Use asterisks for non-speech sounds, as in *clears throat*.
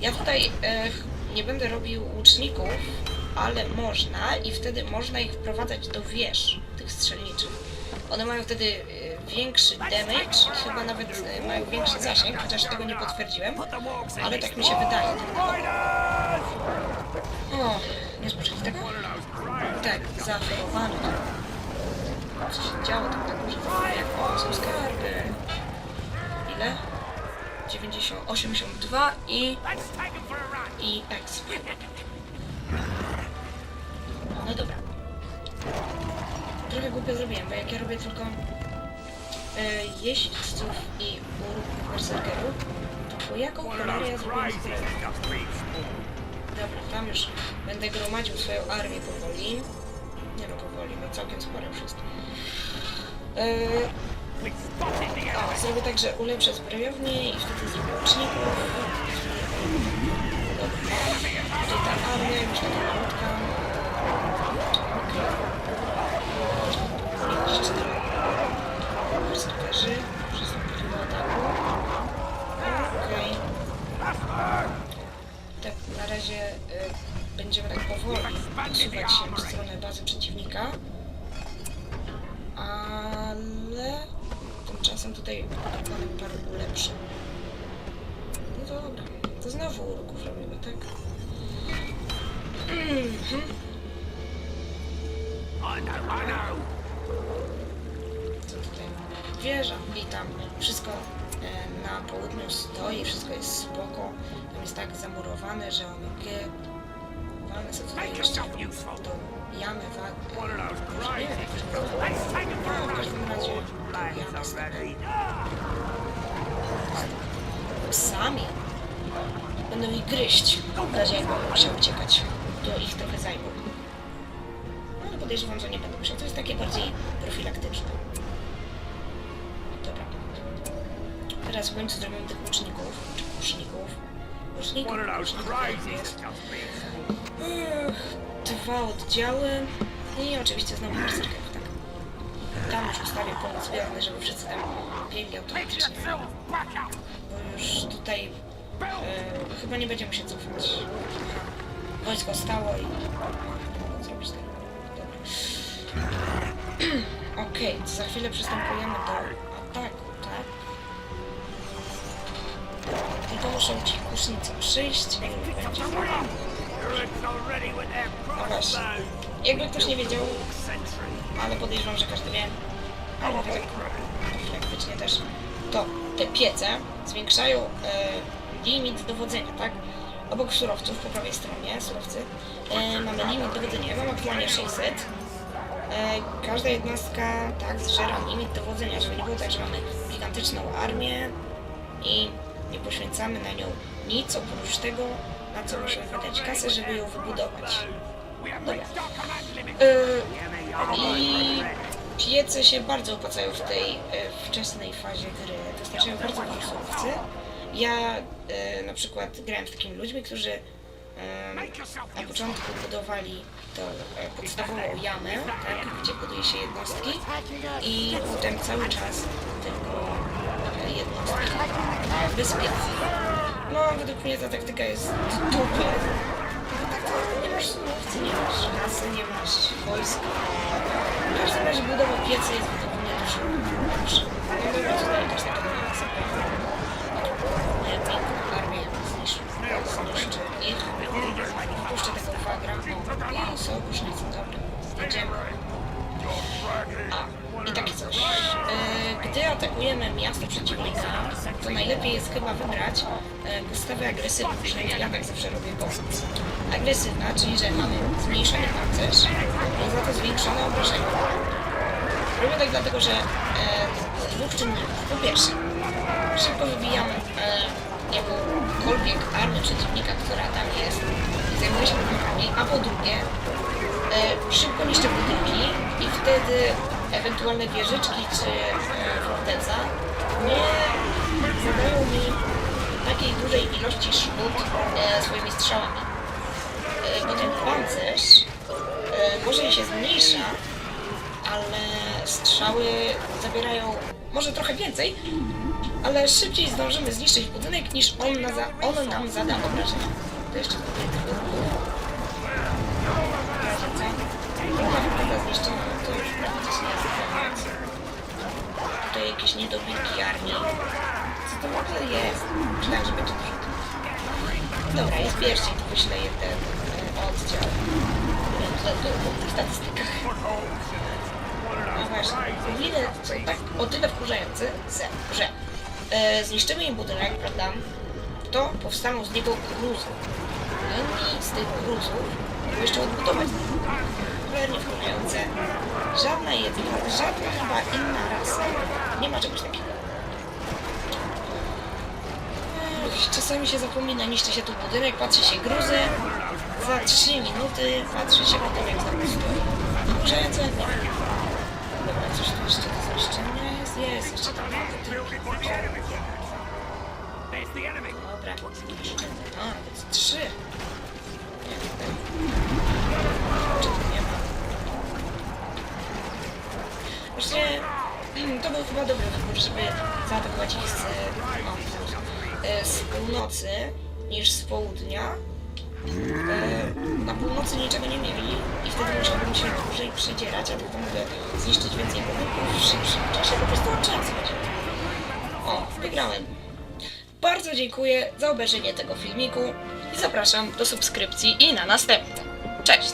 Ja tutaj e, nie będę robił łuczników, ale można i wtedy można ich wprowadzać do wież, tych strzelniczych. One mają wtedy e, większy damage, chyba nawet e, mają większy zasięg, chociaż tego nie potwierdziłem, ale tak mi się wydaje. O, nie spoczyli tego? Tak, zaaferowano to. Co się działo tam tak dużo? 82 i, i X. No dobra. Trochę głupio zrobiłem, bo jak ja robię tylko e, jeźdźców i uruchów berserkerów, to po jaką cholerę ja zrobiłem? Dobra, tam już będę gromadził swoją armię powoli. Nie no powoli, no całkiem sporo już jest. O, zrobię tak, że ulepszę zbrojownię i wtedy zrobię łuczników. Tutaj ta armia już taka malutka. Okej. Jeszcze ataku. Okej. Tak, na razie y, będziemy tak powoli posuwać się w stronę bazy przeciwnika. Tymczasem tutaj dokonam paru ulepszeń. No to dobra, to znowu uruków robimy, tak? Mhm. Co tutaj mamy? Wieża i tam wszystko e, na południu stoi, wszystko jest spoko. Tam jest tak zamurowane, że OMG walne sobie tutaj jeszcze tą jamę wa- e, może nie wiem, jak to nazywa. No, w każdym jamę z psami będą ich gryźć. W razie jakbym musiał uciekać, to ich trochę zajmą. No, ale podejrzewam, że nie będę musiał. To jest takie bardziej profilaktyczne. Dobra. Teraz w końcu zrobimy tych łuczników, czy. Łuczników, łuczników Dwa oddziały i oczywiście znowu berserkerów. Tam już ustawię punkt zbiorny, żeby wszyscy tam biegli automatycznie. Bo już tutaj e, chyba nie będziemy się cofać. Wojsko stało i mogą zrobić tak. Dobra. *clears throat* Okej, to za chwilę przystępujemy do ataku, tak? Tylko muszą ci kusznicy przyjść i będzie. No właśnie. Jakby ktoś nie wiedział, ale podejrzewam, że każdy wie, ale tak profilaktycznie też, to te piece zwiększają e, limit dowodzenia, tak? Obok surowców po prawej stronie, surowcy, e, mamy limit dowodzenia. Ja mam aktualnie 600. E, każda jednostka tak zżera limit dowodzenia swojego, także mamy gigantyczną armię i nie poświęcamy na nią nic oprócz tego, na co musimy wydać kasę, żeby ją wybudować. Yy, I piece się bardzo opłacają w tej e, wczesnej fazie gry. Dostarczają bardzo dużo surowcy. Ja e, na przykład grałem z takimi ludźmi, którzy e, na początku budowali tą podstawową jamę, tak, gdzie buduje się jednostki i potem cały czas tylko jednostki wyspią. No, według mnie ta taktyka jest dupy. Tak to nie surowcy, nie masz kasy, nie masz wojska. W każdym razie budowa piecy jest według mnie lepsza. No dobra, tutaj też taka atakujemy miasto przeciwnika, to najlepiej jest chyba wybrać e, postawę agresywną, przynajmniej ja tak zawsze robię, bo agresywna, czyli że mamy zmniejszony pancerz i za to zwiększone obrażenia. Robię tak dlatego, że e, z dwóch czynników. Po pierwsze, szybko wybijamy e, jakąkolwiek armię przeciwnika, która tam jest i zajmuje się budynkami, a po drugie, e, szybko niszczę budynki i wtedy ewentualne wieżyczki czy e, forteca nie zadają mi takiej dużej ilości szkód e, swoimi strzałami. E, bo ten pancerz e, może się zmniejsza, ale strzały zabierają może trochę więcej, ale szybciej zdążymy zniszczyć budynek niż on, na on nam zada obrażenia. To jeszcze sobie tylko w wygląda zniszczona, no to już praktycznie koniec. Tutaj jakieś niedobitki armii. Co to w ogóle jest? Myślałem, że będzie dużo. Dobra, jest pierścień, to wyślę jeden e, oddział. Wiem, co to po tych statystykach. No właśnie, są tak o tyle wkurzające, że- e, zniszczymy im budynek, prawda? To powstaną z niego gruzy. Inni z tych gruzów jeszcze odbudować. Żadna jedna, żadna chyba inna rasa nie ma czegoś takiego. Ech, czasami się zapomina, niszczy się tu budynek, patrzy się gruzy. Za 3 minuty patrzy się na to, jak budynek za Muszę Dobra, coś tu jeszcze do zniszczenia jest. Jest, jeszcze tam Dobra, zniszczenia. A, więc 3. to dobry wybór, żeby zaatakować ich z, o, e, z północy niż z południa. E, Na północy niczego nie mieli i wtedy musiałbym się dłużej przedzierać, a tylko mogę zniszczyć więcej budynków w szybszym czasie, po prostu od czasu będzie. O, wygrałem. Bardzo dziękuję za obejrzenie tego filmiku i zapraszam do subskrypcji i na następne. Cześć!